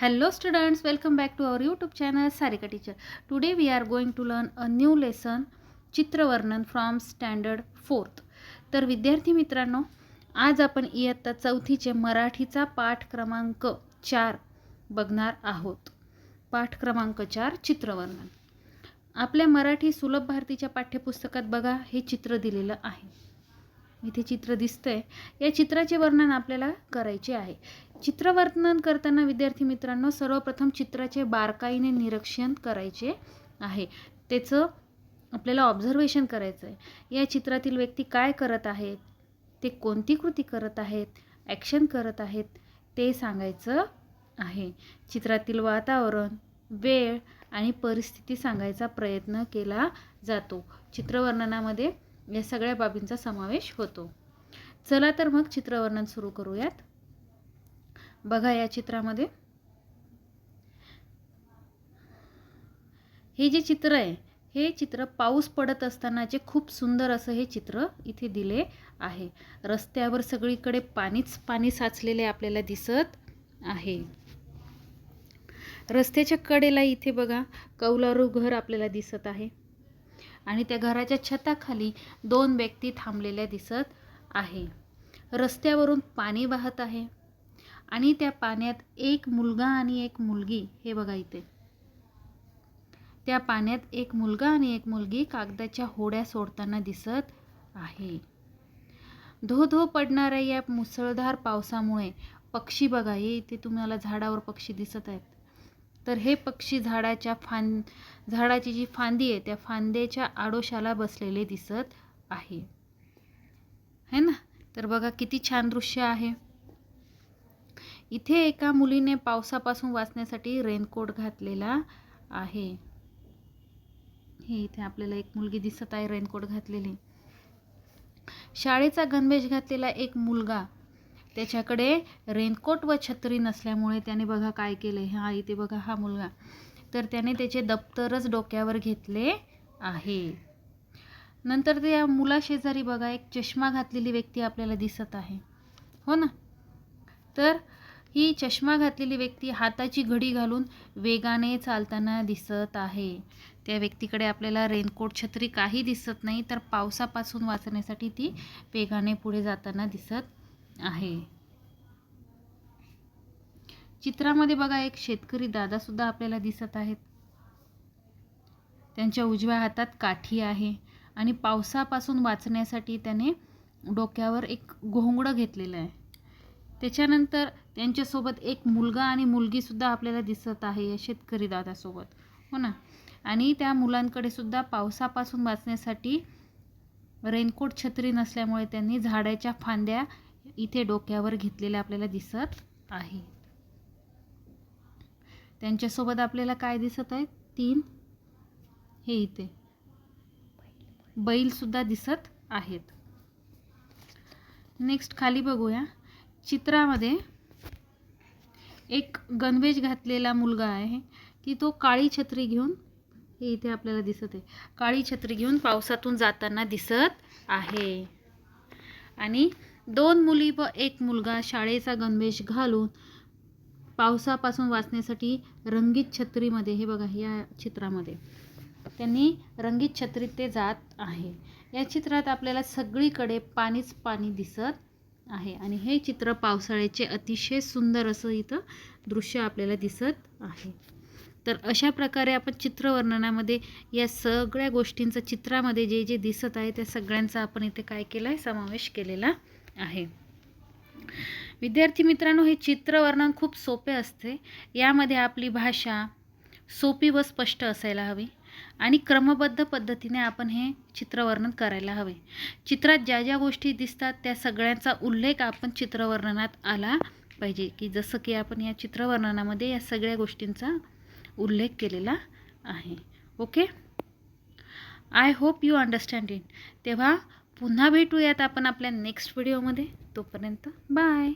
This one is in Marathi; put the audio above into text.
Hello students, welcome back to our YouTube channel Sarika Teacher. Today we are going to learn a new lesson चित्रवर्णन फ्रॉम स्टँडर्ड फोर्थ तर विद्यार्थी मित्रांनो आज आपण इयत्ता चौथीचे मराठीचा पाठ क्रमांक चार बघणार आहोत. पाठ क्रमांक चार चित्रवर्णन. आपल्या मराठी सुलभ भारतीच्या पाठ्यपुस्तकात बघा हे चित्र दिलेलं आहे. इथे चित्र दिसतंय. या चित्राचे वर्णन आपल्याला करायचे आहे. चित्रवर्तन करताना विद्यार्थी मित्रांनो सर्वप्रथम चित्राचे बारकाईने निरीक्षण करायचे आहे. त्याचं आपल्याला ऑब्झर्वेशन करायचं आहे या चित्रातील व्यक्ती काय करत आहेत? ते कोणती कृती करत आहेत? ॲक्शन करत आहेत? ते सांगायचं आहे. चित्रातील वातावरण वेळ आणि परिस्थिती सांगायचा प्रयत्न केला जातो. चित्रवर्णनामध्ये या सगळ्या बाबींचा समावेश होतो. चला तर मग चित्रवर्णन सुरू करूयात. बघा या चित्रामध्ये. हे जे चित्र आहे हे चित्र पाऊस पडत असतानाचे खूप सुंदर असं हे चित्र इथे दिले आहे. रस्त्यावर सगळीकडे पाणीच पाणी साचलेले आपल्याला दिसत आहे. रस्त्याच्या कडेला इथे बघा कौलारू घर आपल्याला दिसत आहे. आणि त्या घराच्या छताखाली दोन व्यक्ती थांबलेल्या दिसत आहे. रस्त्यावरून पाणी वाहत आहे. आणि त्या पाण्यात एक मुलगा आणि एक मुलगी हे बघा इथे. त्या पाण्यात एक मुलगा आणि एक मुलगी कागदाच्या होड्या सोडताना दिसत आहे. धो धो पडणाऱ्या या मुसळधार पावसामुळे पक्षी बघा हे इथे तुम्हाला झाडावर पक्षी दिसत आहेत. तर हे पक्षी झाडाच्या फां झाडाची जी फांदी आहे त्या फांद्याच्या आडोशाला बसलेले दिसत आहे. है ना? तर बघा किती छान दृश्य आहे. इथे एका मुलीने पावसापासून वाचण्यासाठी रेनकोट घातलेला आहे. हे इथे आपल्याला एक मुलगी दिसत आहे रेनकोट घातलेली. शाळेचा गणवेश घातलेला एक मुलगा. त्याच्याकडे रेनकोट व छत्री नसल्यामुळे त्याने बघा काय केले हा इथे बघा हा मुलगा. तर त्याने त्याचे दप्तरच डोक्यावर घेतले आहे. नंतर त्या मुलाशेजारी बघा एक चष्मा घातलेली व्यक्ती आपल्याला दिसत आहे. हो ना? तर ही चष्मा घातलेली व्यक्ती हाताची घडी घालून वेगाने चालताना दिसत आहे. त्या व्यक्तीकडे आपल्याला रेनकोट छत्री काही दिसत नाही तर पावसापासून वाचण्यासाठी ती वेगाने पुढे जाताना दिसत आहे. चित्रामध्ये बघा एक शेतकरी दादासुद्धा आपल्याला दिसत आहेत. त्यांच्या उजव्या हातात काठी आहे आणि पावसापासून वाचण्यासाठी त्याने डोक्यावर एक घोंगडं घेतलेलं आहे. त्याच्यानंतर त्यांच्यासोबत एक मुलगा आणि मुलगीसुद्धा आपल्याला दिसत आहे या शेतकरी दादासोबत. हो ना? आणि त्या मुलांकडे सुद्धा पावसापासून वाचण्यासाठी रेनकोट छत्री नसल्यामुळे त्यांनी झाडाच्या फांद्या इथे डोक्यावर घेतलेल्या आपल्याला दिसत आहे त्यांच्यासोबत आपल्याला काय दिसत आहे तीन. हे इथे. बैलसुद्धा दिसत आहेत. नेक्स्ट खाली बघूया. चित्रामध्ये एक गणवेश घातलेला मुलगा आहे की तो काळी छत्री घेऊन हे इथे आपल्याला दिसत आहे. काळी छत्री घेऊन पावसातून जाताना दिसत आहे. आणि दोन मुली व एक मुलगा शाळेचा गणवेश घालून पावसापासून वाचण्यासाठी रंगीत छत्रीमध्ये हे बघा या चित्रामध्ये. त्यांनी रंगीत छत्रीत ते जात आहे. या चित्रात आपल्याला सगळीकडे पाणीच पाणी दिसत आहे. आणि हे चित्र पावसाळ्याचे अतिशय सुंदर असं इथं दृश्य आपल्याला दिसत आहे. तर अशा प्रकारे आपण चित्रवर्णनामध्ये या सगळ्या गोष्टींचं चित्रामध्ये जे जे दिसत आहे त्या सगळ्यांचा आपण इथे काय केलं आहे समावेश केलेला आहे. विद्यार्थी मित्रांनो हे चित्रवर्णन खूप सोपे असते. यामध्ये आपली भाषा सोपी व स्पष्ट असायला हवी. आणि क्रमबद्ध पद्धतीने आपण हे चित्रवर्णन करायला हवे. चित्रात ज्या ज्या गोष्टी दिसतात त्या सगळ्यांचा उल्लेख आपण चित्रवर्णनात आला पाहिजे. की जसं की आपण या चित्रवर्णनामध्ये या सगळ्या गोष्टींचा उल्लेख केलेला आहे. Okay? I hope you understand it तेव्हा पुन्हा भेटूयात आपण आपल्या नेक्स्ट व्हिडिओमध्ये तोपर्यंत बाय